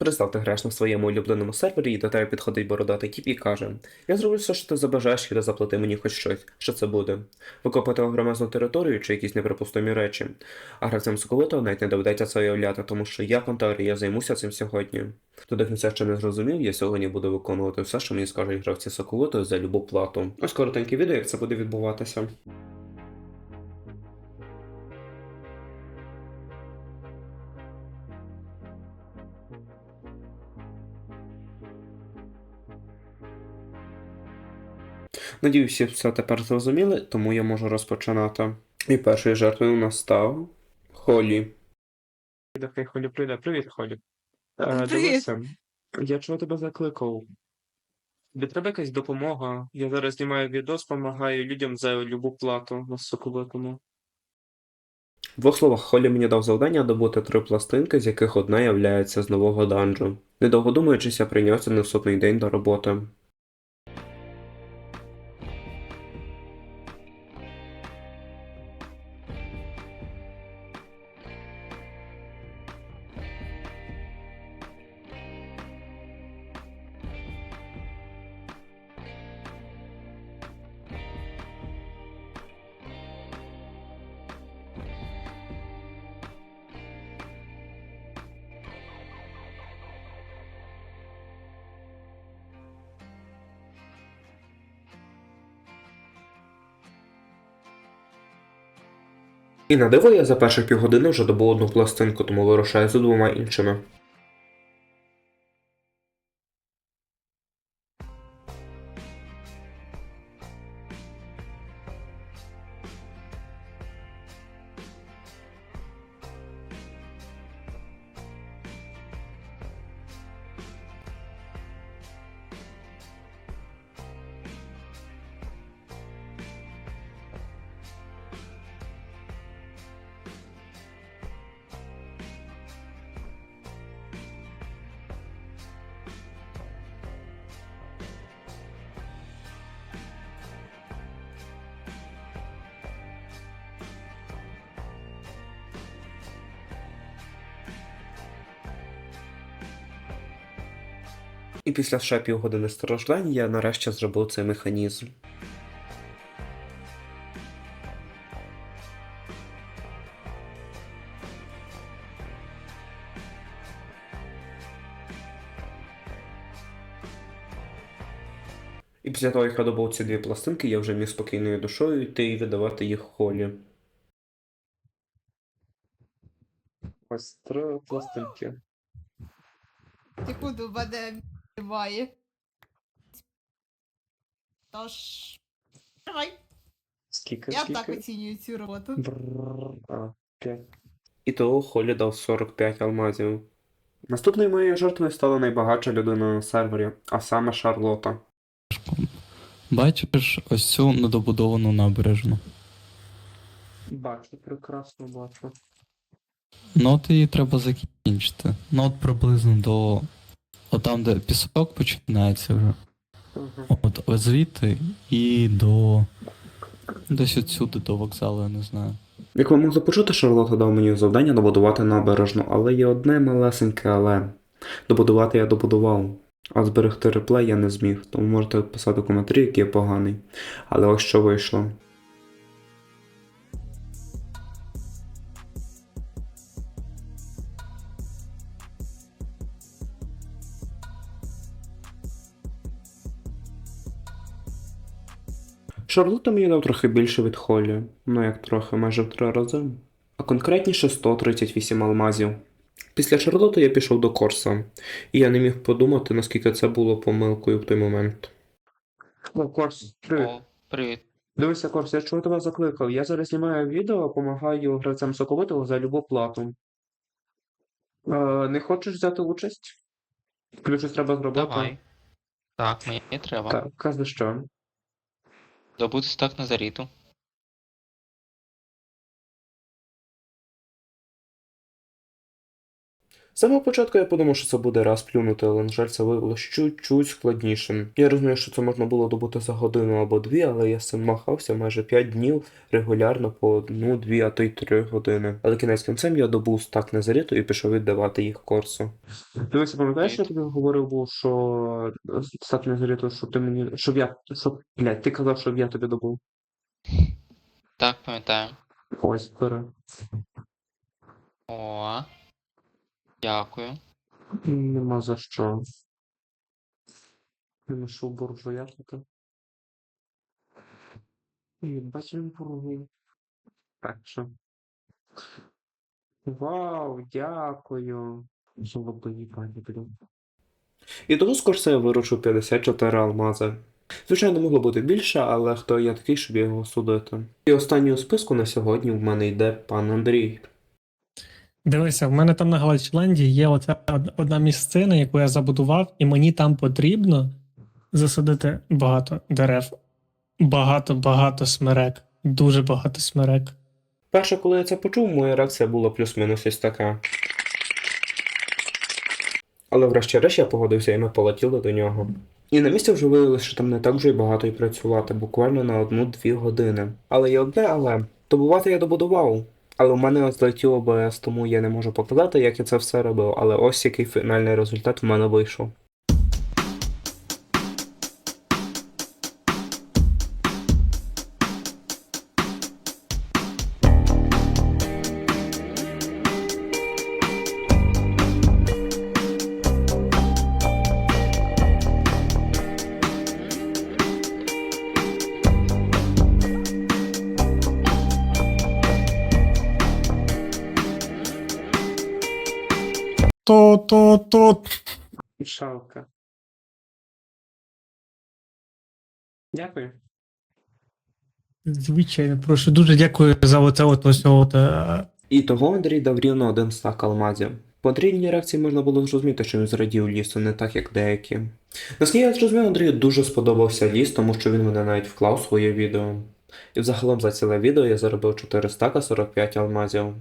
Представте греш на своєму улюбленому сервері, і до тебе підходить бородатий тіп і каже: Я зроблю все, що ти забажаєш, і ти заплати мені хоч щось. Що це буде? Викопати огромезну територію чи якісь неприпустимі речі. А гравцям соковитого навіть не доведеться це уявляти, тому що я контар, я займуся цим сьогодні. Хто до кінця ще не зрозумів, я сьогодні буду виконувати все, що мені скажуть гравці соковитого за любу плату. Ось коротеньке відео, як це буде відбуватися. Надіюсь, всі все тепер зрозуміли, тому я можу розпочинати. І першою жертвою у нас став Холі. Хай Холі прийде. Привіт, Холі. Е, Привіт. Дивися, я чого тебе закликав? Тобі треба якась допомога. Я зараз знімаю відео, допомагаю людям за любу плату на соковитому. В двох словах, Холі мені дав завдання добути три пластинки, з яких одна являється з нового данжу. Недовго думаючись, я прийнявся на наступний день до роботи. І на диво я за перші півгодини вже добув одну пластинку, тому вирушаю за двома іншими. І після ще півгодини страждань я нарешті зробив цей механізм. І після того, як я добув ці дві пластинки, я вже міг спокійною душою йти і видавати їх холі. Ось три пластинки. Секунду, в мене немає. Тож. Давай. Скільки? Я скільки? так оцінюю цю роботу. Бррр, а, п'ять. І того Холі дав 45 алмазів. Наступною моєю жертвою стала найбагатша людина на сервері, а саме Шарлота. Бачиш ось цю недобудовану набережну. Бачу, прекрасно бачу. Ну от її треба закінчити. Ну от приблизно до. От там, де пісок починається вже. Угу. От ось звідти і до. Десь отсюди до вокзалу, я не знаю. Як ви могли почути, Шарлота дав мені завдання добудувати набережну, але є одне малесеньке але. Добудувати я добудував, а зберегти реплей я не зміг, тому можете писати коментарі, який я поганий. Але ось що вийшло. Шарлота мені дав трохи більше від Холі, ну як трохи, майже в три рази. А конкретніше 138 алмазів. Після Шарлоти я пішов до Корса, і я не міг подумати, наскільки це було помилкою в той момент. О, Корс, привіт. О, привіт. Дивися, Корс, я чого тебе закликав? Я зараз знімаю відео, допомагаю гравцям соковитого за любу плату. Е, не хочеш взяти участь? Ключ треба зробити. Давай. Так, мені треба. Так, кази що. Добути стак Назаріту. З самого початку я подумав, що це буде раз плюнути, але на жаль, це виявилось чуть-чуть складнішим. Я розумію, що це можна було добути за годину або дві, але я цим махався майже 5 днів регулярно по одну, дві, а то й три години. Але кінець кінцем я добув стак Незаріту і пішов віддавати їх корсу. Дивися, пам'ятаєш, я тобі говорив був, що стак Незаріту, щоб ти мені. щоб я. щоб. блядь, ти казав, щоб я тобі добув. Так, пам'ятаю. Ось бери. О. Дякую. Нема за що. Не знайшов буржуя. І бачимо бургу. Так що. Вау, дякую. Золотої пані, блін. І того з Корса я виручив 54 алмази. Звичайно, могло бути більше, але хто я такий, щоб його судити. І останній у списку на сьогодні в мене йде пан Андрій. Дивися, в мене там на Галичленді є оця одна місцина, яку я забудував, і мені там потрібно засадити багато дерев. Багато, багато смерек. Дуже багато смерек. Перше, коли я це почув, моя реакція була плюс-мінус ось така. Але врешті-решт я погодився і ми полетіли до нього. І на місці вже виявилося, що там не так вже й багато і працювати, буквально на одну-дві години. Але є одне, але добувати я добудував. Але в мене злетів ОБС, тому я не можу показати, як я це все робив. Але ось який фінальний результат в мене вийшов. То, то, то. Шалка. Дякую. Звичайно, прошу, дуже дякую за оце от ось от. е, І того Андрій дав рівно один стак алмазів. По Андрійній реакції можна було зрозуміти, що він зрадів лісу, не так як деякі. Наскільки я зрозумів, Андрію дуже сподобався ліс, тому що він мене навіть вклав в своє відео. І взагалом за ціле відео я заробив 4 стака 45 алмазів.